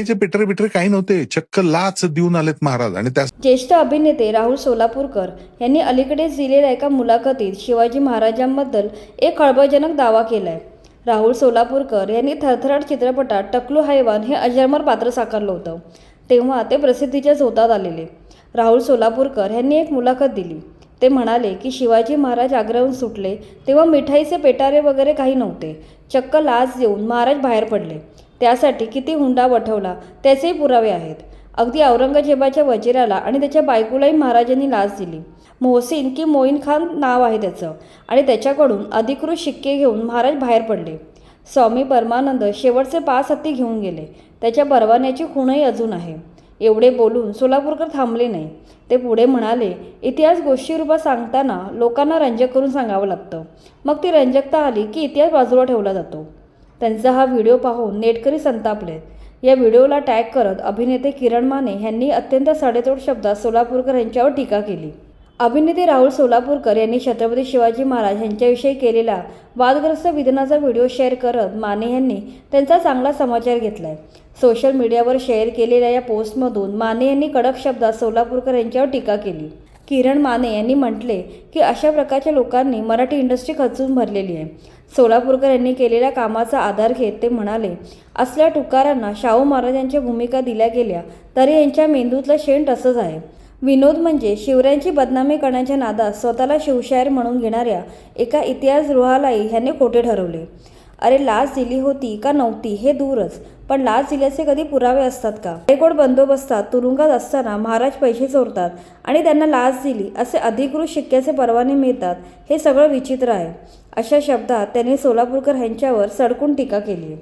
त्याचे बिटरे काही नव्हते. चक्क लाच देऊन आलेत महाराज. आणि त्या ज्येष्ठ अभिनेते राहुल सोलापूरकर यांनी अलीकडेच दिलेल्या एका मुलाखतीत शिवाजी महाराजांबद्दल एक खळबळजनक दावा केलाय. राहुल सोलापूरकर यांनी थरथराट चित्रपटात टकलू हैवान हे अजरमर पात्र साकारलं होतं. तेव्हा ते प्रसिद्धीच्या झोतात आलेले. राहुल सोलापूरकर यांनी एक मुलाखत दिली. ते म्हणाले की शिवाजी महाराज आग्र्याहून सुटले तेव्हा मिठाईचे पेटारे वगैरे काही नव्हते. चक्क लाच देऊन महाराज बाहेर पडले. त्यासाठी किती हुंडा वठवला त्याचेही पुरावे आहेत. अगदी औरंगजेबाच्या वजिराला आणि त्याच्या बायकोलाही महाराजांनी लाच दिली. मोहसिन की मोईन खान नाव आहे त्याचं आणि त्याच्याकडून अधिकृत शिक्के घेऊन महाराज बाहेर पडले. स्वामी परमानंद शेवटचे पाच हत्ती घेऊन गेले. त्याच्या परवान्याची खूणही अजून आहे. एवढे बोलून सोलापूरकर थांबले नाही. ते पुढे म्हणाले इतिहास गोष्टीरूपात सांगताना लोकांना रंजक करून सांगावं लागतं. मग ती रंजकता आली की इतिहास बाजूला ठेवला जातो. त्यांचा हा व्हिडिओ पाहून नेटकरी संतापलेत या व्हिडिओला टॅग करत अभिनेते किरण माने यांनी अत्यंत साडेतोड शब्दात सोलापूरकर यांच्यावर टीका केली. अभिनेते राहुल सोलापूरकर यांनी छत्रपती शिवाजी महाराज यांच्याविषयी केलेला वादग्रस्त विधानाचा व्हिडिओ शेअर करत माने यांनी त्यांचा चांगला समाचार घेतलाय. सोशल मीडियावर शेअर केलेल्या या पोस्टमधून माने यांनी कडक शब्दात सोलापूरकर यांच्यावर टीका केली. किरण माने यांनी म्हटले की अशा प्रकारच्या लोकांनी मराठी इंडस्ट्री खचून भरलेली आहे. सोलापूरकर यांनी केलेल्या कामाचा आधार घेत ते म्हणाले असल्या टुकारांना शाहू महाराजांच्या भूमिका दिल्या गेल्या तरी यांच्या मेंदूतलं शेण तसंच आहे. विनोद म्हणजे शिवरायांची बदनामी करण्याच्या नादात स्वतःला शिवशायर म्हणून घेणाऱ्या एका इतिहासगृहालाही ह्याने खोटे ठरवले. अरे लाच दिली होती का नव्हती हे दूरच. पण लाच दिल्याचे कधी पुरावे असतात का? रेकॉर्ड बंदोबस्तात तुरुंगात असताना महाराज पैसे चोरतात आणि त्यांना लाच दिली असे अधिकृत शिक्क्याचे परवाने मिळतात हे सगळं विचित्र आहे. अशा शब्दात त्यांनी सोलापूरकर यांच्यावर सडकून टीका केली.